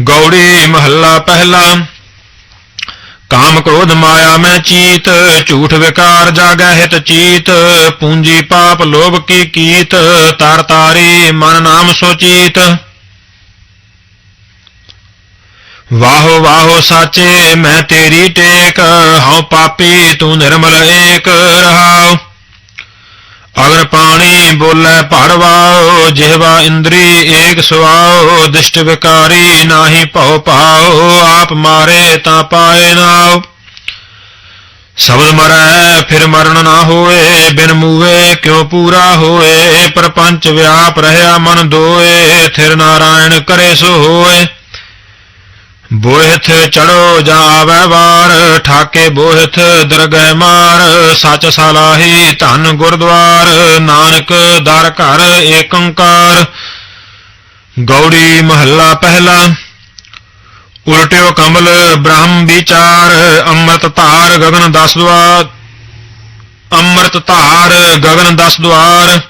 ਗੌੜੀ ਮਹੱਲਾ ਪਹਿਲਾ ਕਾਮ ਕ੍ਰੋਧ ਮਾਇਆ ਮੈਂ ਚੀਤ ਝੂਠ ਵਿਕਾਰ ਜਾਗੈ ਹਿਤ ਚੀਤ ਪੂੰਜੀ ਪਾਪ ਲੋਭ ਕੀ ਕੀਤ ਤਰ ਤਾਰੀ ਮਨ ਨਾਮ ਸੋਚੀਤ ਵਾਹੋ ਵਾਹੋ ਸਾਚੇ, ਮੈਂ ਤੇਰੀ ਟੇਕ, ਹਉ ਪਾਪੀ ਤੂੰ ਨਿਰਮਲ ਏਕ ਰਹਾਉ। ਅਗਰ ਪਾਣੀ ਬੋਲੇ ਭੜਵਾਓ ਜਿਹਵਾ ਇੰਦਰੀ ਏਕ ਸੁਆਓ, ਦਿਸ਼ਟ ਵਿਕਾਰੀ ਨਾਹੀ ਭਉ ਪਾਓ ਆਪ ਮਾਰੇ ਤਾਂ ਪਾਏ ਨਾਉ। ਸਬਦ ਮਰੈ, ਫਿਰ ਮਰਨ ਨਾ ਹੋਏ, ਬਿਨ ਮੂਵੇ ਕਿਉ ਪੂਰਾ ਹੋਏ? ਪਰਪੰਚ ਵਿਆਪ ਰਹਿਆ ਮਨ ਦੋਏ, ਥਿਰ ਨਾਰਾਇਣ ਕਰੇ ਸੋ ਹੋਏ। ਬੋਹਿਥ ਚੜੋ ਜਾ ਆਵੈ ਵਾਰ, ਠਾਕੇ ਬੋਹਿਥ ਦਰਗਹਿ ਮਾਰ, ਸਚ ਸਲਾਹੀ ਧਨ ਗੁਰਦੁਆਰ, ਨਾਨਕ ਦਰ ਘਰ ਏਕੰਕਾਰ। ਗੌੜੀ ਮਹੱਲਾ ਪਹਿਲਾ, ਉਲਟਿਓ ਕਮਲ ਬ੍ਰਹਮ ਵਿਚਾਰ, ਅੰਮ੍ਰਿਤ ਧਾਰ ਗਗਨ ਦਸ ਦੁਆਰ, ਅੰਮ੍ਰਿਤ ਧਾਰ ਗਗਨ ਦਸ ਦੁਆਰ।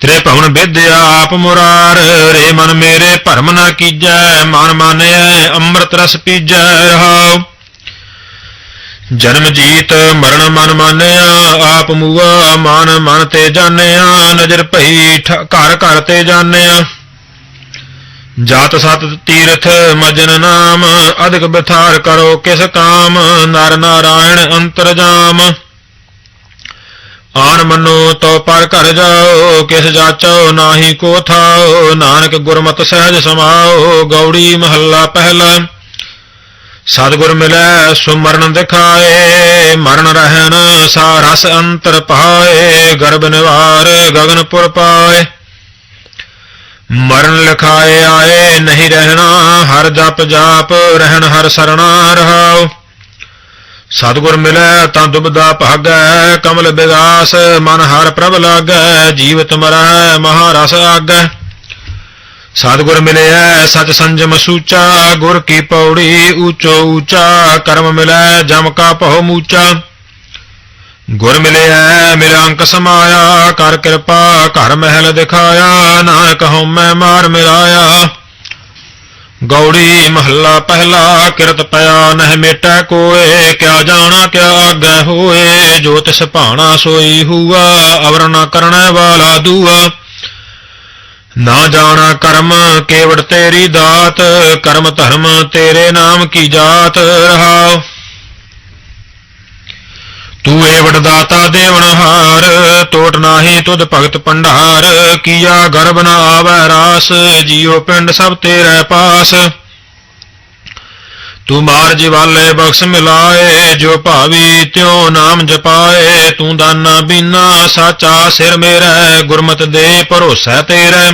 ਤੇਰੇ ਭਵਨ ਵਿਦਿਆ ਆਪ ਮੁਰਾਰ, ਰੇ ਮਨ ਮੇਰੇ ਭਰਮ ਨਾ ਕੀਜੈ, ਮਨ ਮਾਨਿਐ ਅੰਮ੍ਰਿਤ ਰਸ ਪੀਜੈ, ਰਹਾਉ। ਜਨਮ ਜੀਤ, ਮਰਨ ਮਨ ਮਾਨਿਆ, ਆਪ ਮੂਆ, ਮਨ ਮਨ ਤੇ ਜਾਣਿਆ, ਨਜ਼ਰ ਭਈ ਘਰ ਘਰ ਤੇ ਜਾਣਿਆ। ਜਾਤ ਸਤ ਤੀਰਥ, ਮਜਨ ਨਾਮ, ਅਧਿਕ ਬਿਥਾਰ ਕਰੋ ਕਿਸ ਕਾਮ, ਨਰ ਨਾਰਾਇਣ ਅੰਤਰਜਾਮ ਆਨ ਮੰਨੋ ਤੋ ਪਰ ਘਰ ਜਾਓ, ਕਿਸ ਜਾਚੋ ਨਾਹੀ ਕੋ ਥਾਓ, ਨਾਨਕ ਗੁਰਮਤਿ ਸਹਿਜ ਸਮਾਓ, ਗੌੜੀ ਮਹੱਲਾ ਪਹਿਲਾ। ਸਤਿਗੁਰ ਮਿਲੈ, ਸੁਮਰਨ ਦਿਖਾਏ, ਮਰਨ ਰਹਿਣ ਸਾ ਰਸ ਅੰਤਰ ਪਾਏ, ਗਰਭ ਨਿਵਾਰ ਗਗਨਪੁਰ ਪਾਏ। ਮਰਨ ਲਿਖਾਏ ਆਏ, ਨਹੀਂ ਰਹਿਣਾ, ਹਰ ਜਪ ਜਾਪ, ਰਹਿਣ ਹਰ ਸਰਣਾ ਰਹਾਓ। ਸਤਿਗੁਰ ਮਿਲੈ ਤਾਂ ਦੁਬਦਾ ਭਾਗੈ, ਕਮਲ ਬਿਗਾਸ, ਮਨ ਹਰ ਪ੍ਰਭ ਲਾਗੈ, ਜੀਵਤ ਮਰੈ ਮਹਾਰਸ ਆਗੈ। ਸਤਿਗੁਰ ਮਿਲਿਆ ਸਚ ਸੰਜਮ ਸੂਚਾ, ਗੁਰ ਕੀ ਪੌੜੀ ਊਚੋ ਊਚਾ, ਕਰਮ ਮਿਲੈ, ਜਮ ਕਾ ਭਉ ਮੂਚਾ। ਗੁਰ ਮਿਲਿਆ ਮਿਲ ਅੰਕ ਸਮਾਇਆ, ਕਰ ਕਿਰਪਾ, ਘਰ ਮਹਿਲ ਦਿਖਾਇਆ, ਨਾਨਕ ਮੈਂ ਮਾਰ ਮਿਲਾਇਆ। ਗੌੜੀ ਮਹੱਲਾ ਪਹਿਲਾ, ਕਿਰਤ ਪਿਆ ਨਹਿ ਮੇਟੈ ਕੋਏ, ਕਿਆ ਜਾਣਾ ਕਿਆ ਆਗੈ ਹੋਏ, ਜੋ ਤਿਸ ਭਾਣਾ ਸੋਈ ਹੂਆ, ਅਵਰ ਨ ਕਰਣੈ ਵਾਲਾ ਦੂਆ। ਨਾ ਜਾਣਾ ਕਰਮ, ਕੇਵੜ ਤੇਰੀ ਦਾਤ, ਕਰਮ ਧਰਮ ਤੇਰੇ ਨਾਮ ਕੀ ਜਾਤ ਰਹਾਉ। ਤੂੰ ਏਵੜ ਦਾਤਾ ਦੇਵਨਹਾਰ ਟੋਟ ਨਾਹੀ ਤੁਧ ਭਗਤ ਪੰਡਾਰ ਕੀਆ ਗਰਭ ਨ ਆਵੈ ਰਾਸ, ਜੀਉ ਪਿੰਡ ਸਭ ਤੇਰੇ ਪਾਸ। ਤੂੰ ਮਾਰ ਜਿਵਾਲੇ ਬਖਸ਼ ਮਿਲਾਏ, ਜੋ ਭਾਵੀ ਤਿਉ ਨਾਮ ਜਪਾਏ, ਤੂੰ ਦਾਨਾ ਬੀਨਾ, ਸਾਚਾ ਸਿਰ ਮੇਰਾ, ਗੁਰਮਤ ਦੇ ਭਰੋਸਾ ਤੇਰਾ।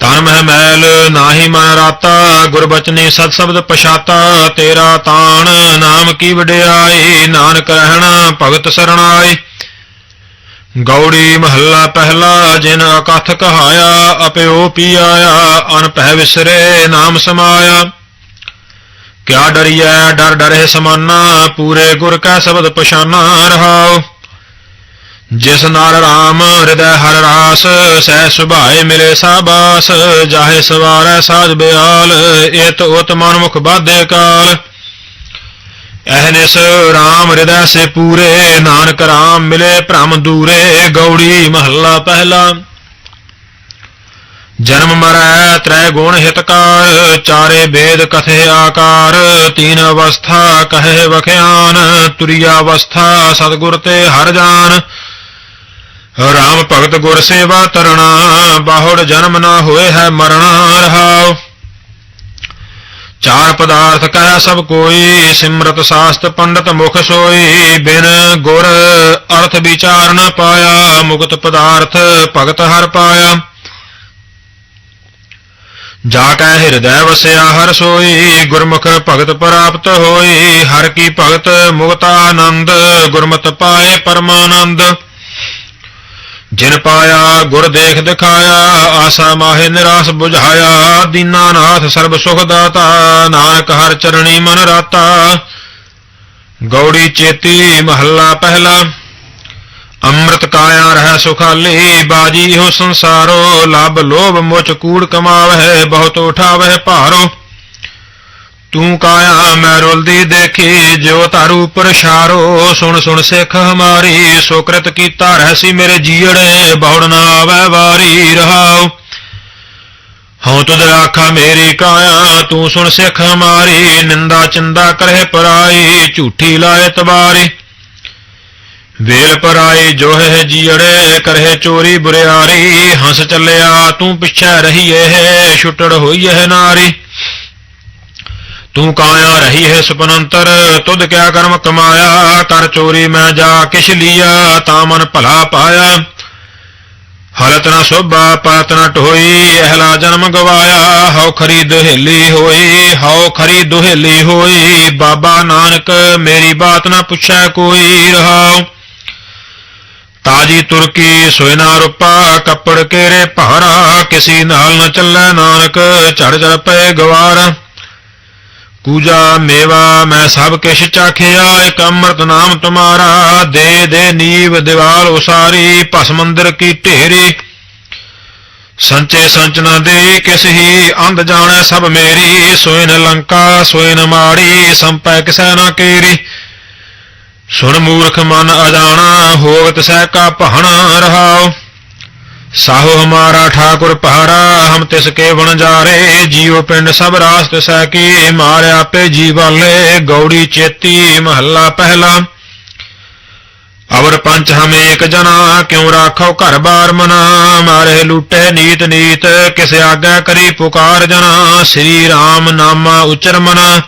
ਤਨ ਮਹਿ ਮੈਲ ਨਾਹੀ ਮਨ ਰਾਤਾ ਗੁਰਬਚਨੀ ਸਤ ਸ਼ਬਦ ਪਛਾਤਾ, ਤੇਰਾ ਤਾਣ ਨਾਮ ਕੀ ਵਡਿਆਈ, ਨਾਨਕ ਰਹਿਣਾ ਭਗਤ ਸਰਣਾਈ। ਗੌੜੀ ਮਹੱਲਾ ਪਹਿਲਾ, ਜਿਨ ਅਕਥ ਕਹਾਇਆ, ਅਪਿਓ ਪੀ ਆਇਆ ਅਨਪਹਿ ਵਿਸਰੇ ਨਾਮ ਸਮਾਇਆ। ਕਿਆ ਡਰੀਐ, ਡਰ ਡਰੇ ਸਮਾਨਾ, ਪੂਰੇ ਗੁਰ ਕਾ ਸ਼ਬਦ ਪਛਾਨਾ ਰਹਾਉ। ਜਿਸ ਨਾਲ ਰਾਮ ਹਿਰਦੈ ਹਰ ਰਾਸ, ਸਹਿ ਸੁਭਾਏ ਮਿਲੇ ਸਾਬਾਸ, ਜਾਹੇ ਸਵਾਰੈ ਸਾਜ ਬਿਆਲ ਇਤ ਉਤ ਮਨ ਮੁਖ ਬਾਧੇ ਕਾਲ। ਅਹਨਿਸ ਰਾਮ ਹਿਰਦੈ ਸੇ ਪੂਰੇ, ਨਾਨਕ ਰਾਮ ਮਿਲੇ ਭ੍ਰਮ ਦੂਰੇ, ਗੌੜੀ ਮਹੱਲਾ ਪਹਿਲਾ। ਜਨਮ ਮਰੈ ਤ੍ਰੈ ਗੁਣ ਹਿਤਕਾਰ, ਚਾਰੇ ਵੇਦ ਕਥੇ ਆਕਾਰ, ਤੀਨ ਅਵਸਥਾ ਕਹੇ ਵਖਿਆਨ ਤੁਰਿਆ ਅਵਸਥਾ ਸਤਗੁਰ ਤੇ ਹਰ ਜਾਨ। ਰਾਮ ਭਗਤ ਗੁਰ ਸੇਵਾ ਤਰਣਾ, ਬਾਹੁੜ ਜਨਮ ਨਾ ਹੋਏ ਹੈ ਮਰਣਾ, ਰਹਾਉ। ਚਾਰ ਪਦਾਰਥ ਕਹਿ ਸਭ ਕੋਈ, ਸਿਮਰਤ ਸਾਸਤ ਪੰਡਤ ਮੁਖ ਸੋਈ, ਬਿਨ ਗੁਰ ਅਰਥ ਵਿਚਾਰ ਨ ਪਾਇਆ, ਮੁਕਤ ਪਦਾਰਥ ਭਗਤ ਹਰ ਪਾਇਆ। ਜਾ ਕੈ ਹਿਰਦੈ ਵਸਿਆ ਹਰ ਸੋਈ, ਗੁਰਮੁਖ ਭਗਤ ਪ੍ਰਾਪਤ ਹੋਈ, ਹਰ ਕੀ ਭਗਤ ਮੁਕਤ ਆਨੰਦ, ਗੁਰਮਤਿ ਪਾਏ ਪਰਮਾਨੰਦ। ਜਿਨ ਪਾਇਆ, ਗੁਰ ਦੇਖ ਦਿਖਾਇਆ, ਆਸਾ ਮਾਹੇ ਨਿਰਾਸ 부ਝਾਇਆ ਦੀਨਾਨਾਥ ਸਰਬ ਸੁਖ ਦਾਤਾ, ਨਾਨਕ ਹਰ ਚਰਣੀ ਮਨ ਰਾਤਾ। ਗੌੜੀ ਚੇਤੀ ਮਹੱਲਾ ਪਹਿਲਾ, ਅੰਮ੍ਰਿਤ ਕਾਇਆ ਰਹਿ ਸੁਖਾਲੀ, ਬਾਜੀ ਹੋ ਸੰਸਾਰੋ ਲਬ ਲੋਭ ਮੁਚ ਕੂੜ ਕਮਾਵਹਿ ਬਹੁਤ ਉਠਾਵਹਿ ਭਾਰੋ। ਤੂੰ ਕਾਇਆ ਮੈਂ ਰੁਲਦੀ ਦੇਖੀ, ਜਿਉ ਧਾਰੂ ਪ੍ਰਸ਼ਾਰੋ ਸੁਣ ਸੁਣ ਸਿੱਖ ਹਮਾਰੀ, ਸੁਕ੍ਰਿਤ ਕੀਤਾ ਰਹਿਸੀ ਮੇਰੇ ਜੀੜੇ, ਬਹੁੜ ਨਾ ਆਵੈ ਵਾਰੀ ਰਹਾਉ। ਹਉ ਤੁਧ ਰਾਖਾ ਮੇਰੀ ਕਾਇਆ, ਤੂੰ ਸੁਣ ਸਿੱਖ ਹਮਾਰੀ, ਨਿੰਦਾ ਚਿੰਦਾ ਕਰਹਿ ਪਰਾਈ, ਝੂਠੀ ਲਾਏ ਤਬਾਰੀ ਵੇਲ ਪਰਾਈ ਜੋ ਹੈ ਜੀੜੇ, ਕਰਹਿ ਚੋਰੀ ਬੁਰਿਆਰੀ, ਹੰਸ ਚੱਲਿਆ ਤੂੰ ਪਿੱਛੇ ਰਹੀਏ, ਛੁੱਟੜ ਹੋਈ ਹੈ ਨਾਰੀ। ਤੂੰ ਕਾਇਆ ਰਹੀ ਹੈ ਸੁਪਨੰਤਰ, ਤੁਧ ਕਿਆ ਕਰਮ ਕਮਾਇਆ? ਕਰ ਚੋਰੀ ਮੈਂ ਜਾ ਕਿਛ ਲੀਆ, ਤਾਂ ਮਨ ਭਲਾ ਪਾਇਆ। ਹਲਤ ਨਾ ਸੋਭਾ, ਪਾਤ ਨਾ ਢੋਈ, ਅਹਲਾ ਜਨਮ ਗਵਾਇਆ। ਹਉ ਖਰੀ ਦੁਹੇਲੀ ਹੋਈ, ਹਉ ਖਰੀ ਦੁਹੇਲੀ ਹੋਈ। ਬਾਬਾ ਨਾਨਕ, ਮੇਰੀ ਬਾਤ ਨਾ ਪੁੱਛੈ ਕੋਈ ਰਹਾਉ। ਤਾਜੀ ਤੁਰਕੀ ਸੋਇਨਾ ਰੂਪਾ, ਕੱਪੜ ਕੇਰੇ ਭਾਰਾ, ਕਿਸੀ ਨਾਲ ਨ ਚੱਲੈ ਨਾਨਕ ਝੜ ਝੜ ਪਏ ਗਵਾਰ। ਪੂਜਾ ਮੇਵਾ, ਮੈਂ ਸਭ ਕਿਛ ਚਾਖਿਆ, ਇਕ ਅੰਮ੍ਰਿਤ ਨਾਮ ਤੁਮਾਰਾ, ਦੇ ਦੇ ਨੀਵ ਦੀਵਾਲ ਉਸਾਰੀ, ਭਸ ਕੀ ਢੇਰੀ। ਸੰਚੇ ਸੰਚ ਨ ਦੇ, ਕਿਸ ਹੀ ਅੰਧ ਜਾਣੈ ਸਭ ਮੇਰੀ। ਸੋਇਨ ਲੰਕਾ, ਸੋਇਨ ਮਾੜੀ, ਸੰਪੈ ਕਿਸੈ ਨਾ ਕੇਰੀ। ਸੁਣ ਮੂਰਖ ਮਨ ਅਜਾਣਾ, ਹੋਵਤ ਸਹਿ ਕਾ ਭਾਣਾ ਰਹਾਉ। ਸਾਹੋ ਹਮਾਰਾ ਠਾਕੁਰ ਪਹਾਰਾ ਹਮ ਤਿਸ ਕੇ ਵਣ ਜਾਰੇ ਜੀਉ ਪਿੰਡ ਸਭ ਰਾਸ ਤਿਸੈ ਕੀ ਮਾਰਿਆ ਪੇ ਜੀਵਾਲੇ ਗੌੜੀ ਚੇਤੀ ਮਹੱਲਾ ਪਹਿਲਾ। ਅਵਰ ਪੰਚ ਹਮ ਏਕ ਜਨਾ, ਕਿਉ ਰਾਖੋ ਘਰ ਬਾਰ ਮਨਾ, ਮਾਰੇ ਲੂਟੇ ਨੀਤ ਨੀਤ, ਕਿਸ ਆਗਾ ਕਰੀ ਪੁਕਾਰ ਜਨਾ, ਸ੍ਰੀ RAM ਨਾਮਾ ਉਚਰ ਮਨਾ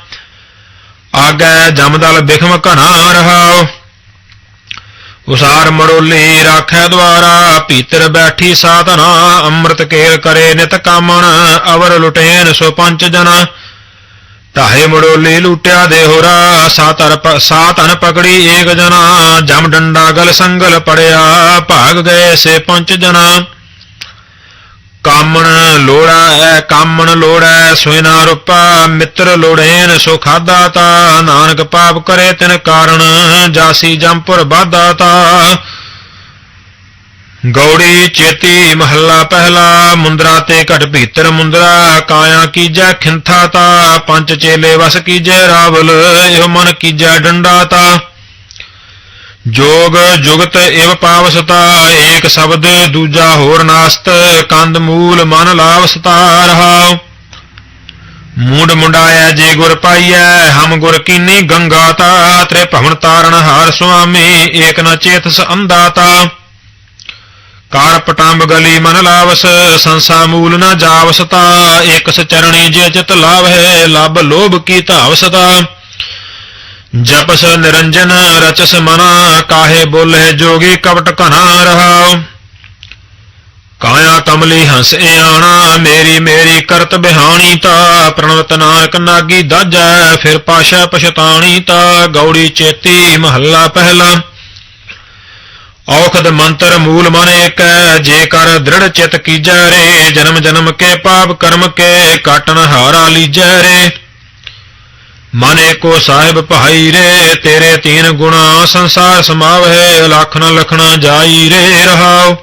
ਆਗੈ ਜਮਦਲ ਬਿਖਮ ਘਣਾ ਰਹਾਓ। ਉਸਾਰ ਮਰੋਲੀ ਰਾਖੈ ਦਵਾਰਾ ਭੀਤਰ ਬੈਠੀ ਸਾਧਨਾ, ਅੰਮ੍ਰਿਤ ਕੇਲ ਕਰੇ ਨਿਤ ਕਾਮਣ, ਅਵਰ ਲੁਟੇਨ ਸੋ ਪੰਚ ਜਨਾ। ਢਾਹੇ ਮੜੋਲੀ ਲੁਟਿਆ ਦੇਹੋਰਾ ਸਾਤਰ ਸਾਤਨ ਪਕੜੀ ਏਕ ਜਨਾ। ਜਮ ਡੰਡਾ ਗਲ ਸੰਗਲ ਪੜਿਆ, ਭਾਗ ਗਏ ਸੇ ਪੰਚ ਜਨਾ। ਕਾਮਣ ਲੋੜਾ ਐ, ਕਾਮਣ ਲੋੜੈ ਸੋਇਨਾ ਰੂਪਾ, ਮਿੱਤਰ ਲੋੜੇਨ, ਸੋ ਖਾਦਾ ਤਾ, ਨਾਨਕ ਪਾਪ ਕਰੇ ਤਿਨ ਕਾਰਣ, ਜਾਸੀ ਜੰਪੁਰ ਬਾਧਾ ਤਾ। ਗੌੜੀ ਚੇਤੀ ਮਹੱਲਾ ਪਹਿਲਾ, ਮੁੰਦਰਾ ਤੇ ਘਟ ਭੀਤਰ ਮੁੰਦਰਾ, ਕਾਇਆ ਕੀਜੈ ਖਿੰਥਾ ਤਾ, ਪੰਜ ਚੇਲੇ ਵਸ ਕੀਜੈ ਰਾਵਲ, ਇਹੋ ਮਨ ਕੀਜੈ ਡੰਡਾ ਤਾ। ਜੋਗ ਜੁਗਤ ਇਵ ਪਾਵਸਤਾ ਏਕ ਸ਼ਬਦ ਦੂਜਾ ਹੋਰ ਨਾਸਤ, ਕੰਦ ਮੂਲ ਮਨ ਲਾਵਸਤਾ ਰਹਾਉ ਮੂੰਡ ਮੁੰਡਾਇਆ ਜੇ ਗੁਰ ਪਾਈਐ, ਹਮ ਗੁਰ ਕੀਨੀ ਗੰਗਾ ਤਾ ਤ੍ਰੇ ਭਵਨ ਤਾਰਨ ਹਾਰ ਸੁਆਮੀ, ਏਕ ਨ ਚੇਤਸ ਅੰਦਾਤਾ ਕਾਰ ਪਟੰਬ ਗਲੀ ਮਨ ਲਾਵਸ, ਸੰਸਾ ਮੂਲ ਨ ਜਾਵਸਤਾ ਏਕ ਸਚਰਣੀ ਜੇ ਚਿਤ ਲਾਵਹਿ, ਲਬ ਲੋਭ ਕੀ ਧਾਵਸਤਾ। ਜਪਸ ਨਿਰੰਜਨ ਰਚਸ ਮਨਾ, ਕਾਹੇ ਬੋਲੇ ਜੋਗੀ ਕਵਟ ਘਨਾ ਰਹਾਉ। ਕਾਇਆ ਕਮਲੀ ਹੰਸ ਆਣਾ, ਮੇਰੀ ਮੇਰੀ ਕਰਤ ਬਿਹਾਣੀ ਤਾ, ਪ੍ਰਣਵਤ ਨਾਨਕ ਨਾਗੀ ਦਾਜੈ, ਫਿਰ ਪਾਸ਼ਾ ਪਛਤਾਣੀ ਤਾ, ਗੌੜੀ ਚੇਤੀ ਮਹੱਲਾ ਪਹਿਲਾ। ਔਖਦ ਮੰਤਰ ਮੂਲ ਮਨ ਏਕੈ ਜੇ ਕਰ ਦ੍ਰਿੜ ਚਿਤ ਕੀਜੈ ਰੇ, ਜਨਮ ਜਨਮ ਕੇ ਪਾਪ ਕਰਮ ਕੇ, ਕਾਟਨ ਹਾਰਾ ਲੀਜੈ ਰੇ। ਮਨ ਕੋ ਸਾਹਿਬ ਭਾਈ ਰੇ, ਤੇਰੇ ਤੀਨ ਗੁਣਾ ਸੰਸਾਰ ਸਮਾਵਹਿ ਲੱਖ ਨ ਲਖਣਾ ਜਾਈ ਰੇ ਰਹਾਉ।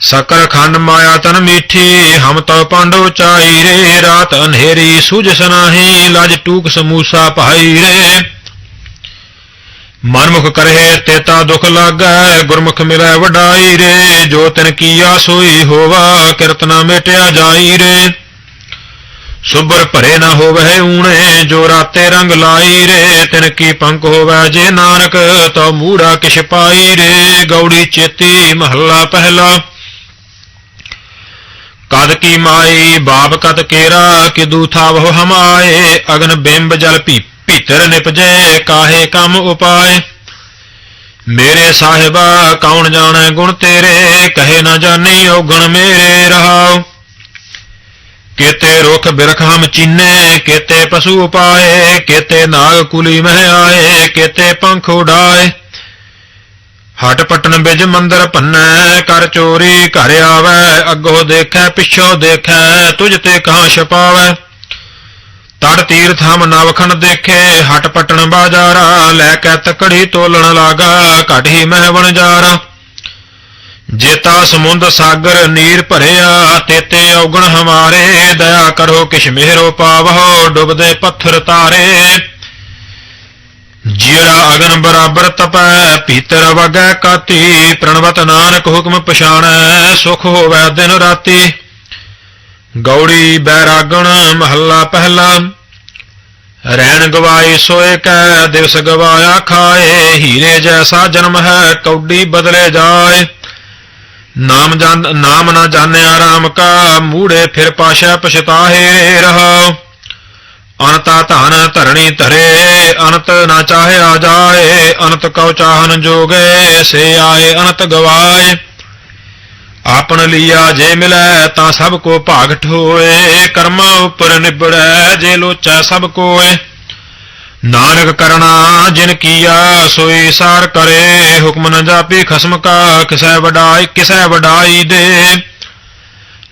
ਸਕਰ ਖੰਡ ਮਾਇਆ ਤਨ ਮੀਠੀ, ਹਮ ਤਉ ਪਾਂਡਵ ਚਾਈ ਰੇ, ਰਾਤ ਅੰਧੇਰੀ ਸੂਝਸ ਨਾਹੀ ਲਜ ਟੂਕ ਸਮੂਸਾ ਭਾਈ ਰੇ। ਮਨਮੁਖ ਕਰਹਿ, ਤੇਤਾ ਦੁਖ ਲਾਗੈ, ਗੁਰਮੁਖ ਮਿਲੈ ਵਡਾਈ ਰੇ, ਜੋ ਤਿਨ ਕੀਆ ਸੋਈ ਹੋਵਾ, ਕਿਰਤ ਨਾ ਮੇਟਿਆ ਜਾਈ ਰੇ। ਸੁਬਰ ਭਰੇ ਨਾ ਹੋਵੇ ਊਣੇ, ਜੋ ਰਾਤੇ ਰੰਗ ਲਾਈ ਰੇ, ਤਿਨ ਕੀ ਪੰਕ ਹੋਵੇ ਜੇ ਨਾਨਕ ਤਉ ਮੂੜਾ ਕਿਛ ਪਾਈ ਰੇ, ਗੌੜੀ ਚੇਤੀ ਮਹੱਲਾ ਪਹਿਲਾ। ਕਦ ਕੀ ਮਾਈ, ਬਾਪ ਕਤ ਕੇਰਾ, ਕਿਦੂ ਥਾਵਹੁ ਹਮਾਏ, ਅਗਨ ਬਿੰਬ ਜਲ ਭੀ ਭੀਤਰ ਨਿਪਜੈ, ਕਾਹੇ ਕੰਮ ਉਪਾਏ। ਮੇਰੇ ਸਾਹਿਬਾ, ਕੌਣ ਜਾਣੈ ਗੁਣ ਤੇਰੇ, ਕਹੇ ਨਾ ਜਾਣੀ ਔਗਣ ਮੇਰੇ ਰਹਾਉ। ਕੇਤੇ ਰੁਖ ਬਿਰਖ ਹਮ ਚੀਨੇ ਕੇਤੇ ਪਸ਼ੂ ਉਪਾਏ ਕੇਤੇ ਨਾਗ ਕੁਲੀ ਮਹਿ ਆਏ, ਕੇਤੇ ਪੰਖ ਉਡਾਏ। ਹਟ ਪਟਨ ਬਿਜ ਮੰਦਰ ਭੰਨੈ, ਕਰ ਚੋਰੀ ਘਰ ਆਵੈ, ਅੱਗੋ ਦੇਖੈ, ਪਿਛੋ ਦੇਖੈ, ਤੁਝ ਤੇ ਕਾਂ ਛਪਾਵੈ। ਤੜ ਤੀਰਥ ਹਮ ਨਵਖਣ ਦੇਖੇ, ਹਟ ਪਟਣ ਬਾਜਾਰਾ, ਲੈ ਕੇ ਤਕੜੀ ਤੋਲਣ ਲਾਗਾ, ਘਟੀ ਮਹਿ ਵਣਜਾਰਾ। ਜੇਤਾ ਸਮੁੰਦ ਸਾਗਰ ਨੀਰ ਭਰਿਆ, ਤੇਤੇ ਔਗਣ ਹਮਾਰੇ, ਦਇਆ ਕਰੋ ਕਿਛ ਮਿਹਰੋ ਪਾਵੋ, ਡੁੱਬਦੇ ਪੱਥਰ ਤਾਰੇ। ਜਿਹੜਾ ਅਗਨ ਬਰਾਬਰ ਤਪੈ, ਭੀਤਰ ਵਗੈ ਕਾਤੀ, ਪ੍ਰਣਵਤ ਨਾਨਕ ਹੁਕਮ ਪਛਾਣੈ, ਸੁਖ ਹੋਵੈ ਦਿਨ ਰਾਤੀ। ਗੌੜੀ ਬੈਰਾਗਣ, ਮਹੱਲਾ ਪਹਿਲਾ। ਰਹਿਣ ਗਵਾਈ ਸੋਏ ਕੈ, ਦਿਵਸ ਗਵਾਇਆ ਖਾਏ, ਹੀਰੇ ਜੈਸਾ ਜਨਮ ਹੈ, ਕੌਡੀ ਬਦਲੇ ਜਾਏ। ਨਾਮ ਜਾਣ, ਨਾਮ ਨਾ ਜਾਣਿਆ ਰਾਮ ਕਾ ਮੂੜੇ ਫਿਰ ਪਾਸ਼ਾ ਪਛਤਾਹੇ ਰਹਾ। ਅਨਤਾ ਧਨ ਧਰਣੀ ਧਰੇ, ਅਨੰਤ ਨਾ ਚਾਹਿਆ ਜਾਏ, ਅਨੰਤ ਕਉ ਚਾਹਨ ਜੋਗੇ, ਸੇ ਆਏ ਅਨੰਤ ਗਵਾਏ। ਆਪਨ ਲੀਆ ਜੇ ਮਿਲੈ ਤਾਂ ਸਭ ਕੋ ਭਾਗ ਠੋਏ, ਕਰਮਾਂ ਉਪਰ ਨਿਬੜੈ ਜੇ ਲੋਚੈ ਸਭ ਕੋਏ। ਨਾਨਕ ਕਰਣਾ ਜਿਨ ਕੀਆ, ਸੋਈ ਸਾਰ ਕਰੇ, ਹੁਕਮ ਨ ਜਾਪੀ ਖਸਮ ਕਾ ਕਿਸੈ ਵਡਾਈ ਕਿਸੈ ਵਡਾਈ ਦੇ।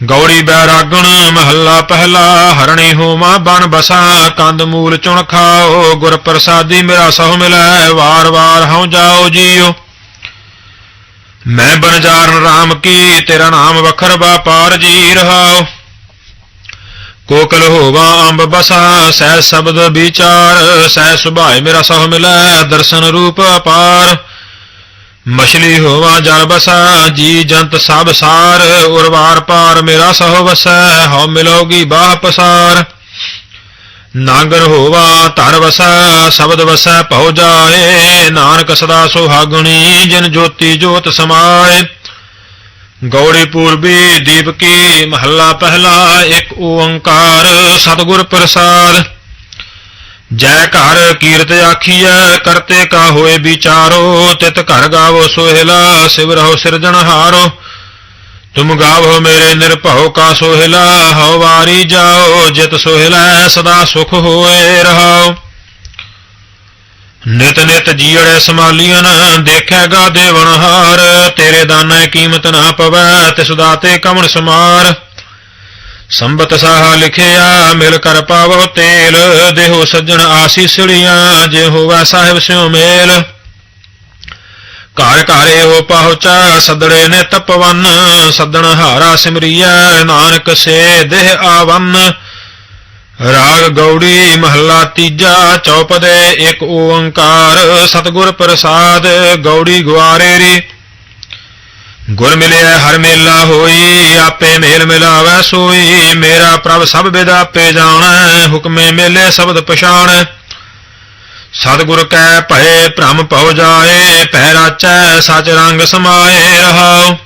ਗੌੜੀ ਬੈਰਾਗਣ, ਮਹੱਲਾ ਪਹਿਲਾ, ਹਰਣੀ ਹੋਮਾ ਬਨ ਬਸਾ, ਕੰਦ ਮੂਲ ਚੁਣ ਖਾਓ, ਗੁਰ ਪ੍ਰਸਾਦੀ ਮੇਰਾ ਸਹੁ ਮਿਲੈ, ਵਾਰ ਵਾਰ ਹਉ ਜਾਓ ਜੀਓ। ਮੈਂ ਬਨਜਾਰਨ RAM ਕੀ, ਤੇਰਾ ਨਾਮ ਵਖਰ ਬਾਪਾਰ ਜੀ ਰਹਾਓ। ਕੋਕਲ ਹੋਵਾ ਅੰਬ ਬਸਾ, ਸਹਿ ਸ਼ਬਦ ਵਿਚਾਰ, ਸਹਿ ਸੁਭਾਏ ਮੇਰਾ ਸਹੁ ਮਿਲੈ, ਦਰਸ਼ਨ ਰੂਪ ਅਪਾਰ। ਮਛਲੀ ਹੋਵਾ ਜਲ ਬਸਾ, ਜੀ ਜੰਤ ਸਭ ਸਾਰ, ਉਰਵਾਰ ਪਾਰ ਮੇਰਾ ਸਹੁ ਵਸੈ, ਹਉ ਮਿਲੋਗੀ ਬਾਹ ਪਸਾਰ। ਨਾਗਰ ਹੋਵਾ ਧਰ ਵਸੈ, ਸ਼ਬਦ ਵਸੈ ਭਉ ਜਾਏ, ਨਾਨਕ ਸਦਾ ਸੁਹਾਗਣੀ, ਜਿਨ ਜੋਤੀ ਜੋਤ ਸਮਾਏ। ਗੌੜੀ ਪੂਰਬੀ ਦੀਪਕੀ ਮਹੱਲਾ ਪਹਿਲਾ, ਇੱਕ ਓੰਕਾਰ, ਸਤਿਗੁਰ ਪ੍ਰਸਾਦ। ਜੈ ਘਰ ਕੀਰਤ ਆਖੀਐ, ਕਰਤੇ ਕਾ ਹੋਏ ਵਿਚਾਰੋ, ਤਿਤ ਘਰ ਗਾਵੋ ਸੋਹਿਲਾ, ਸਿਵ ਰਹੋ ਸਿਰਜਣਹਾਰੋ ਤੁਮ ਗਾਵੋ ਮੇਰੇ ਨਿਰਭਉ ਕਾ ਸੋਹਿਲਾ, ਹਉ ਵਾਰੀ ਜਾਓ, ਜਿਤ ਸੋਹਿਲਾ, ਸਦਾ ਸੁਖ ਹੋਏ ਰਹਾਓ। ਨਿਤ ਨਿਤ ਜੀੜੇ ਸਮਾਲੀਆਂ ਦੇਖੇਗਾ ਦੇਵਨਹਾਰ ਤੇਰੇ ਦਾਨਾ ਕੀਮਤ ਨਾ ਪਵੈ, ਤਿਸ ਦਾਤੇ ਕਮਣ ਸਮਾਰ। ਸੰਬਤ ਸਾਹ ਲਿਖਿਆ, ਮਿਲ ਕਰ ਪਾਵੋ ਤੇਲ, ਦੇਹੋ ਸੱਜਣ ਆਸੀਸੜੀਆਂ ਜੇ ਹੋਵੇ ਸਾਹਿਬ ਸਿਉ ਮੇਲ। ਘਰ ਘਰੇ ਹੋ ਪਹੁੰਚਾ, ਸਦੜੇ ਨੇ ਤਪਵਨ, ਸੱਦਣ ਹਾਰਾ ਸਿਮਰੀਐ, ਨਾਨਕ ਸੇ ਦੇਹ ਆਵਨ। ਰਾਗ ਗੌੜੀ ਮਹੱਲਾ ਤੀਜਾ, ਚੌਪਦੇ ਇੱਕ ਓੰਕਾਰ, ਸਤਿਗੁਰ ਪ੍ਰਸਾਦ, ਗੌੜੀ ਗੁਆਰੇ ਰੀ। ਗੁਰ ਮਿਲਿਆ ਹਰ ਮੇਲਾ ਹੋਈ, ਆਪੇ ਮੇਲ ਮਿਲਾਵੈ ਸੋਈ। ਮੇਰਾ ਪ੍ਰਭ ਸਭ ਵਿਦਾਪੇ ਜਾਣੈ, ਹੁਕਮੇ ਮੇਲੇ ਸ਼ਬਦ ਪਛਾਣ। ਸਤਿਗੁਰ ਕੈ ਭਏ ਭ੍ਰਮ ਭਉ ਜਾਏ ਪੈ ਰਾਚੈ ਸਚ ਰੰਗ ਸਮਾਏ ਰਹਾਉ।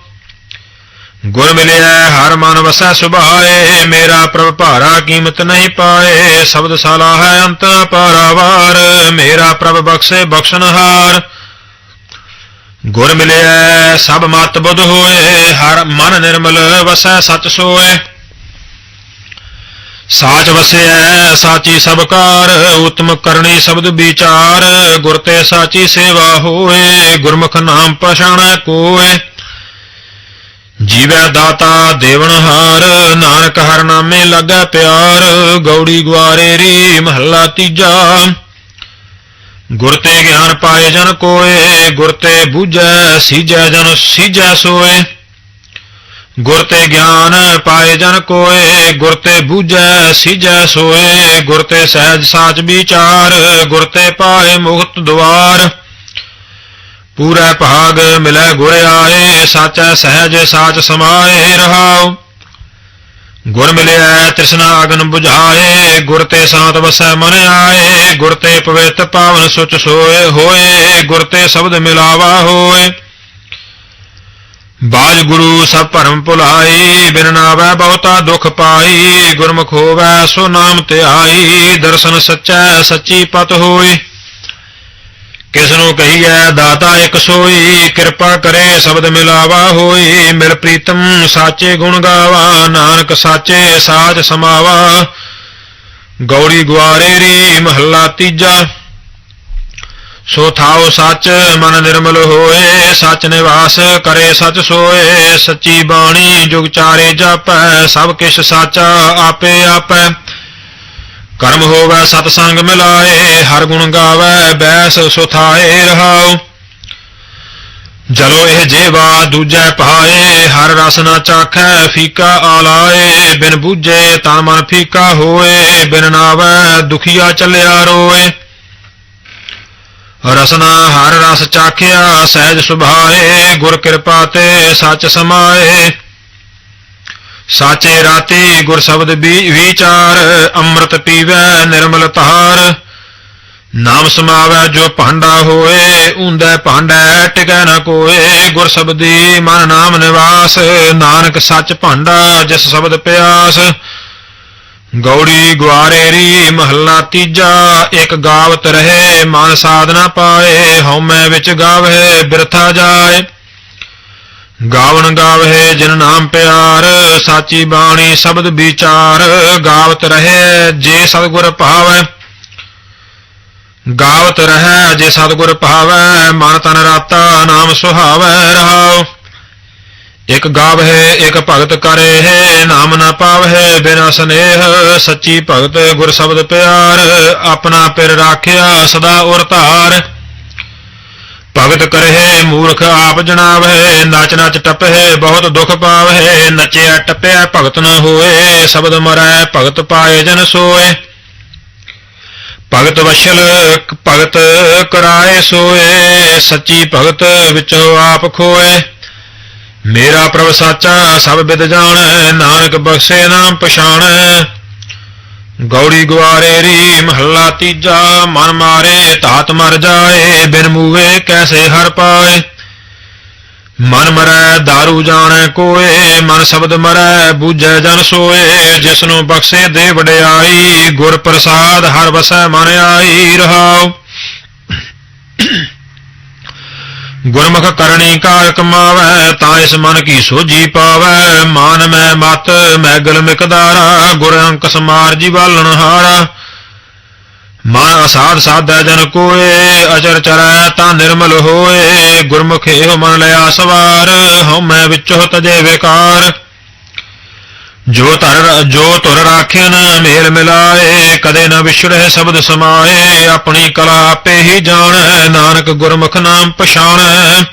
ਗੁਰ ਮਿਲਿਆ ਹਰ ਮਨ ਵਸੈ ਸੁਭਾਏ, ਮੇਰਾ ਪ੍ਰਭ ਭਾਰਾ ਕੀਮਤ ਨਹੀਂ ਪਾਏ। ਸ਼ਬਦ ਸਾਲਾ ਹੈ ਅੰਤ ਪਾਰਾਵਾਰ ਮੇਰਾ ਪ੍ਰਭ ਬਖਸ਼ੇ ਬਖਸ਼ਨਹਾਰ ਗੁਰ ਮਿਲਿਆ ਸਭ ਮਤ ਬੁੱਧ ਹੋਏ, ਹਰ ਮਨ ਨਿਰਮਲ ਵਸੈ ਸਚ ਸੋਏ। ਸਾਚ ਵਸਿਆ ਸਾਚੀ ਸਬਕਾਰ ਉਤਮ ਕਰਨੀ ਸ਼ਬਦ ਵਿਚਾਰ। ਗੁਰ ਤੇ ਸਾਚੀ ਸੇਵਾ ਹੋਏ, ਗੁਰਮੁਖ ਨਾਮ ਪਛਾਣੈ ਕੋਏ। ਜੀਵੈ ਦਾਤਾ ਦੇਵਨਹਾਰ ਨਾਨਕ ਹਰ ਨਾਮੇ ਲੱਗੈ ਪਿਆਰ, ਗੌੜੀ ਗੁਆਰੇ ਰੀ ਮਹੱਲਾ ਤੀਜਾ। ਗੁਰ ਤੇ ਗਿਆਨ ਪਾਏ ਜਨ ਕੋਏ, ਗੁਰ ਤੇ ਬੂਝੈ ਸੀਜੈ ਜਨ ਸੀਜੈ ਸੋਏ। ਗੁਰ ਤੇ ਗਿਆਨ ਪਾਏ ਜਨ ਕੋਏ, ਗੁਰ ਤੇ ਬੂਝੈ ਸੀਜੈ ਸੋਏ। ਗੁਰ ਤੇ ਸਹਿਜ ਸਾਚ ਵਿਚਾਰ, ਗੁਰ ਤੇ ਪਾਏ ਮੁਕਤ ਦੁਆਰ। ਪੂਰਾ ਭਾਗ ਮਿਲੈ ਗੁਰ ਆਏ, ਸਾਚੈ ਸਹਿਜ ਸਾਚ ਸਮਾਏ, ਰਹਾਉ। ਗੁਰ ਮਿਲਿਆ ਤ੍ਰਿਸ਼ਨਾ ਅਗਨ 부ਝਾਏ ਗੁਰ ਤੇ ਸਾਤ ਵਸੈ ਮਨ ਆਏ, ਗੁਰ ਤੇ ਪਵਿੱਤ ਪਾਵਨ ਸੁਚ ਸੋਏ ਹੋਏ, ਗੁਰ ਤੇ ਸ਼ਬਦ ਮਿਲਾਵਾ ਹੋਏ। ਬਾਜ ਗੁਰੂ ਸਭ ਭਰਮ ਭੁਲਾਈ, ਬਿਨ ਨਾਵੈ ਬਹੁਤਾ ਦੁਖ ਪਾਈ, ਗੁਰਮੁਖ ਹੋਵੈ ਸੋ ਨਾਮ ਧਿਆਈ, ਦਰਸ਼ਨ ਸੱਚੈ ਸੱਚੀ ਪਤ ਹੋਈ। ਕਿਸ ਨੂੰ ਕਹੀਐ ਦਾਤਾ ਇਕ ਸੋਈ, ਕਿਰਪਾ ਕਰੇ ਸ਼ਬਦ ਮਿਲਾਵਾ ਹੋਈ, ਮਿਲ ਪ੍ਰੀਤਮ ਸਾਚੇ ਗੁਣ ਗਾਵਾ, ਨਾਨਕ ਸਾਚੇ ਸਾਚ ਸਮਾਵਾ। ਗੌੜੀ ਗੁਆਰੇ ਰੀ ਮਹੱਲਾ ਤੀਜਾ, ਸੋ ਥਾਉ ਸੱਚ ਮਨ ਨਿਰਮਲ ਹੋਏ, ਸੱਚ ਨਿਵਾਸ ਕਰੇ ਸੱਚ ਸੋਏ, ਸੱਚੀ ਬਾਣੀ ਜੁਗ ਚਾਰੇ ਜਾਪੈ, ਸਭ ਕਿਛ ਸਾਚਾ ਆਪੇ ਆਪੈ। ਕਰਮ ਹੋਵੇ ਸਤ ਸੰਗ ਮਿਲਾਏ, ਹਰ ਗੁਣ ਗਾਵੇ ਬੈਸ ਸੁਥਾਏ ਰਹਾਉ। ਜਲੋ ਇਹ ਜੀਵਾ ਦੂਜੈ ਪਾਏ ਹਰ ਰਸ ਨਾ ਚਾਖੈ, ਫੀਕਾ ਆਲਾਏ, ਬਿਨ ਬੂਝੇ ਤਾਂ ਮਨ ਫੀਕਾ ਹੋਏ, ਬਿਨ ਨਾਵੈ ਦੁਖੀਆ ਚੱਲਿਆ ਰੋਏ। ਰਸਨਾ ਹਰ ਰਸ ਚਾਖਿਆ, ਸਹਿਜ ਸੁਭਾਏ, ਗੁਰ ਕਿਰਪਾ ਤੇ ਸੱਚ ਸਮਾਏ। ਸਾਚੇ ਰਾਤੀ ਗੁਰ ਸ਼ਬਦ ਵੀ ਵਿਚਾਰ, ਅੰਮ੍ਰਿਤ ਪੀਵੈ ਨਿਰਮਲ ਤਾਰ ਨਾਮ ਸਮਾਵੈ ਜੋ ਭਾਂਡਾ ਹੋਏ ਉਂਦੈ ਭਾਂਡੈ ਟਿਕੈ ਨ ਕੋਏ। ਗੁਰ ਸ਼ਬਦੀ ਮਨ ਨਾਮ ਨਿਵਾਸ, ਨਾਨਕ ਸੱਚ ਭਾਂਡਾ ਜਿਸ ਸ਼ਬਦ ਪਿਆਸ। ਗੌੜੀ ਗੁਆਰੇਰੀ ਮਹੱਲਾ ਤੀਜਾ, ਇੱਕ ਗਾਵਤ ਰਹੇ, ਮਨ ਸਾਧਨਾ ਪਾਏ, ਹਉਮੈ ਵਿੱਚ ਗਾਵੇ, ਬਿਰਥਾ ਜਾਏ। ਗਾਵਣ ਗਾਵੇ ਜਿਨ ਨਾਮ ਪਿਆਰ, ਸਾਚੀ ਬਾਣੀ ਸ਼ਬਦ ਵਿਚਾਰ, ਗਾਵਤ ਰਹੇ ਜੇ ਸਤਿਗੁਰ ਭਾਵੈ। ਗਾਵਤ ਰਹੈ ਜੇ ਸਤਿਗੁਰ ਭਾਵੈ, ਮਨ ਤਨ ਰਾਤਾ ਨਾਮ ਸੁਹਾਵੈ ਰਹਾਉ। ਇਕ ਗਾਵਹਿ ਇਕ ਭਗਤ ਕਰੇ ਹੈ ਨਾਮ ਨਾ ਪਾਵਹਿ ਬਿਨਾ ਸਨੇਹ ਸੱਚੀ ਭਗਤ ਗੁਰ ਸ਼ਬਦ ਪਿਆਰ, ਆਪਣਾ ਪਿਰ ਰਾਖਿਆ ਸਦਾ ਉਰ ਧਾਰ। ਭਗਤ ਕਰਹਿ ਮੂਰਖ ਆਪ ਜਣਾਵਹਿ ਨਚ ਨਚ ਟਪਹਿ ਬਹੁਤ ਦੁਖ ਪਾਵਹਿ ਨਚਿਆ ਟਪਿਆ ਭਗਤ ਨ ਹੋਏ, ਸ਼ਬਦ ਮਰੈ ਭਗਤ ਪਾਏ ਜਨ ਸੋਏ। ਭਗਤ ਵਸ਼ਲ, ਭਗਤ ਕਰਾਏ ਸੋਏ, ਸੱਚੀ ਭਗਤ ਵਿੱਚੋਂ ਆਪ ਖੋਏ। ਮੇਰਾ ਪ੍ਰਭ ਸਾਚਾ, ਸਭ ਬਿਦ ਜਾਣ, ਨਾਨਕ ਬਖਸ਼ੇ ਨਾਮ ਪਛਾਣ। ਗੌੜੀ ਗੁਆਰੇ ਰੀ ਮਹੱਲਾ ਤੀਜਾ, ਮਨ ਮਾਰੇ ਤਾਤ ਮਰ ਜਾਏ, ਬਿਨ ਮੂਵੇ ਕੈਸੇ ਹਰ ਪਾਏ। ਮਨ ਮਰੈ दारू ਜਾਣੈ ਕੋਏ, ਮਨ ਸ਼ਬਦ ਮਰੈ, ਬੂਝੈ ਜਨ ਸੋਏ। ਜਿਸਨੂੰ ਬਖਸ਼ੇ ਦੇ ਵਡਿਆਈ, ਗੁਰ ਪ੍ਰਸਾਦ ਹਰ ਵਸੈ ਮਨ ਆਈ ਰਹਾਉ। ਗੁਰਮੁਖ ਕਰਨੀ ਕਾਰ ਕਮਾਵੈ, ਤਾਂ ਇਸ ਮਨ ਕੀ ਸੋਝੀ ਪਾਵੈ। ਮਾਨ ਮੈਂ ਮਤ ਮੈਗਲ ਮਿਕਦਾਰਾ, ਗੁਰ ਅੰਕ ਸਮਾਰ ਜੀ ਬਾਲਣ ਹਾਰਾ। ਮਨ ਅਸਾਧ ਸਾਧੈ ਜਨ ਕੋਏ, ਅਚਰ ਚਰੈ ਤਾਂ ਨਿਰਮਲ ਹੋਏ। ਗੁਰਮੁਖੇ ਹੋ ਮਨ ਲਿਆ ਸਵਾਰ ਹਉਮੈ ਵਿਚੋ ਤਜੇ ਵਿਕਾਰ। ਜੋ ਧਰ ਜੋ ਧੁਰ ਰਾਖਿਆ ਨ ਮੇਲ ਮਿਲਾਏ, ਕਦੇ ਨਾ ਵਿਛੜੈ ਸ਼ਬਦ ਸਮਾਏ, ਆਪਣੀ ਕਲਾ ਆਪੇ ਹੀ ਜਾਣੈ, ਨਾਨਕ ਗੁਰਮੁਖ ਨਾਮ ਪਛਾਣੈ।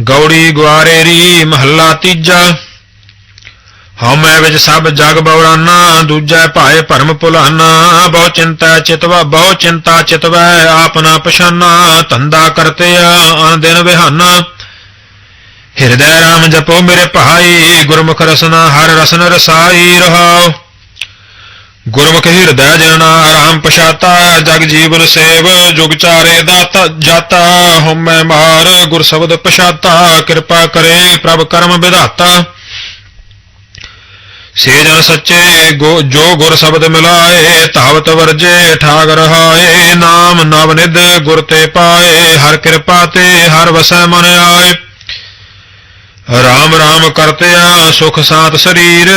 ਗੌੜੀ ਗੁਆਰੇ ਰੀ ਮਹੱਲਾ ਤੀਜਾ। ਹਉਮੈ ਵਿੱਚ ਸਭ ਜਗ ਬਵਰਾਨਾ ਦੂਜੈ ਭਾਏ ਭਰਮ ਭੁਲਾਨਾ, ਬਹੁ ਚਿੰਤਾ ਚਿਤਵਾ, ਬਹੁ ਚਿੰਤਾ ਚਿਤਵੈ ਆਪਨਾ ਪਛਾਨਾ, ਧੰਦਾ ਕਰਤਿਆ ਅਨ ਦਿਨ ਵਿਹਾਨਾ। ਹਿਰਦੈ ਰਾਮ ਜਪੋ ਮੇਰੇ ਭਾਈ, ਗੁਰਮੁਖ ਰਸਨਾ ਹਰ ਰਸਨ ਰਸਾਈ ਰਹਾਉ ਗੁਰਮੁਖ ਹਿਰਦੈ ਜਨਾ ਰਾਮ ਪਛਾਤਾ, ਜਗ ਜੀਵਨ ਸੇਵ, ਜੁਗ ਚਾਰੇ ਦਾਤਾ ਜਾਤਾ ਹਉਮੈ ਮਾਰ, ਗੁਰ ਸ਼ਬਦ ਪਛਾਤਾ, ਕਿਰਪਾ ਕਰੇ ਪ੍ਰਭ ਕਰਮ ਵਿਧਾਤਾ। ਸੇ ਜਨ ਸੱਚੇ ਜੋ ਗੁਰ ਸ਼ਬਦ ਮਿਲਾਏ ਤਾਵਤ ਵਰਜੇ, ਠਾਗ ਰਹਾਏ, ਨਾਮ ਨਵ ਨਿਧ ਗੁਰ ਤੇ ਪਾਏ, ਹਰ ਕਿਰਪਾ ਤੇ ਹਰ ਵਸੈ ਮਨ ਆਏ। ਰਾਮ ਰਾਮ ਕਰਤਿਆ, ਸੁਖ ਸਾਤ ਸਰੀਰ,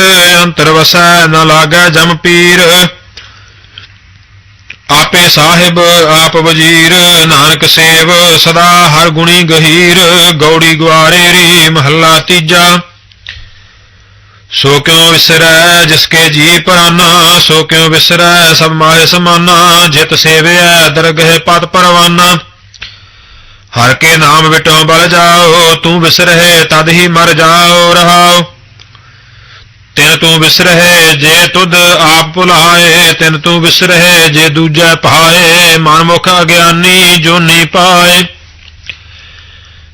ਅੰਤਰ ਵਸੈ ਨ ਲਾਗੈ ਜਮ ਪੀਰ। ਆਪੇ ਸਾਹਿਬ, ਆਪ ਵਜੀਰ, ਨਾਨਕ ਸੇਵ, ਸਦਾ ਹਰ ਗੁਣੀ ਗਹੀਰ। ਗੌੜੀ ਗੁਆਰੇ ਰੀ ਮਹੱਲਾ ਤੀਜਾ। ਸੋ ਕਿਉ ਵਿਸਰੈ ਜਿਸਕੇ ਜੀ ਪ੍ਰਾਨਾ, ਸੋ ਕਿਉ ਵਿਸਰੈ ਸਭ ਮਾਏ ਸਮਾਨਾ, ਜਿਤ ਸੇਵਿਆ ਦਰਗਹਿ ਪਤ ਪਰਵਾਨਾ। ਹਰ ਕੇ ਨਾਮ ਵਿਟੋ ਬਲ ਜਾਓ, ਤੂੰ ਵਿਸਰਹਿ ਤਦ ਹੀ ਮਰ ਜਾਓ, ਰਹਾਓ। ਤਿਨ ਤੂੰ ਵਿਸਰਹਿ ਜੇ ਤੁਧ ਆਪ ਭੁਲਾਏ, ਤਿਨ ਤੂੰ ਵਿਸਰਹਿ ਜੇ ਦੂਜੈ ਪਾਏ ਮਨਮੁਖ ਅਗਿਆਨੀ ਜੋ ਨੀ ਪਾਏ।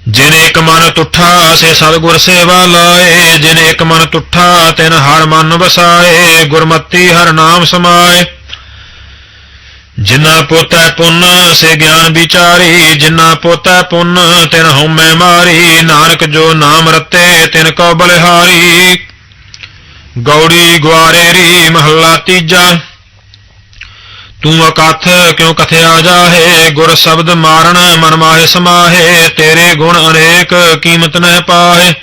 ਜਿਨੇ ਇੱਕ ਮਨ ਤੁਠਾ, ਸੇ ਸਤਿਗੁਰ ਸੇਵਾ ਲਾਏ। ਜਿਨੇ ਇੱਕ ਮਨ ਤੁਠਾ, ਤਿਨ ਹਰ ਮਨ ਵਸਾਏ, ਗੁਰਮਤੀ ਹਰ ਨਾਮ ਸਮਾਏ। ਜਿਨਾ ਪੋਤੈ ਪੁੰਨ, ਸੇ ਗਿਆਨ ਵਿਚਾਰੀ ਜਿਨਾ ਪੋਤੈ ਪੁੰਨ, ਤਿਨ ਹਉਮੈ ਮਾਰੀ, ਨਾਨਕ ਜੋ ਨਾਮ ਰਤੇ, ਤਿਨ ਕੋ ਬਲਿਹਾਰੀ। ਗੌੜੀ ਗੁਆਰੇ ਰੀ, ਮਹੱਲਾ ਤੀਜਾ। ਤੂੰ ਅਕਥ, ਕਿਉ ਕਥਿਆ ਜਾਹੇ? ਗੁਰ ਸ਼ਬਦ ਮਾਰਨ ਮਨ ਮਾਹੇ ਸਮਾਹੇ, ਤੇਰੇ ਗੁਣ ਅਨੇਕ ਕੀਮਤ ਨਹਿ ਪਾਹੇ।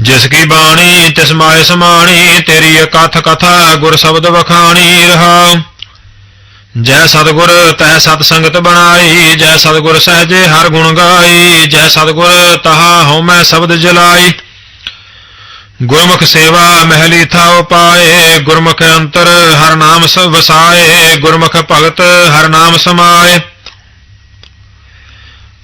ਜਿਸ ਕੀ ਬਾਣੀ, ਤਿਸ ਮਾਹੇ ਸਮਾਣੀ, ਤੇਰੀ ਅਕਥ ਕਥਾ, ਗੁਰ ਸ਼ਬਦ ਵਖਾਣੀ ਰਹਾ ਜੈ ਸਤਗੁਰ ਤੈ ਸਤ ਸੰਗਤ ਬਣਾਈ, ਜੈ ਸਤਗੁਰ ਸਹਜੇ ਹਰ ਗੁਣ ਗਾਈ, ਜੈ ਸਤਗੁਰ ਤਹਾ ਹਉਮੈ ਸ਼ਬਦ ਜਲਾਈ। ਗੁਰਮੁਖ ਸੇਵਾ ਮਹਿਲੀ ਥਾਉ ਪਾਏ, ਗੁਰਮੁਖ ਅੰਤਰ ਹਰ ਨਾਮ ਸ ਵਸਾਏ, ਗੁਰਮੁਖ ਭਗਤ ਹਰ ਨਾਮ ਸਮਾਏ।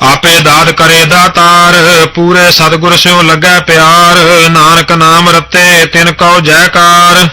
ਆਪੇ ਦਾਤ ਕਰੇ ਦਾਤਾਰ, ਪੂਰੇ ਸਤਿਗੁਰ ਸਿਓ ਲੱਗੈ ਪਿਆਰ, ਨਾਨਕ ਨਾਮ ਰਤੇ ਤਿਨ ਕਉ ਜੈਕਾਰ।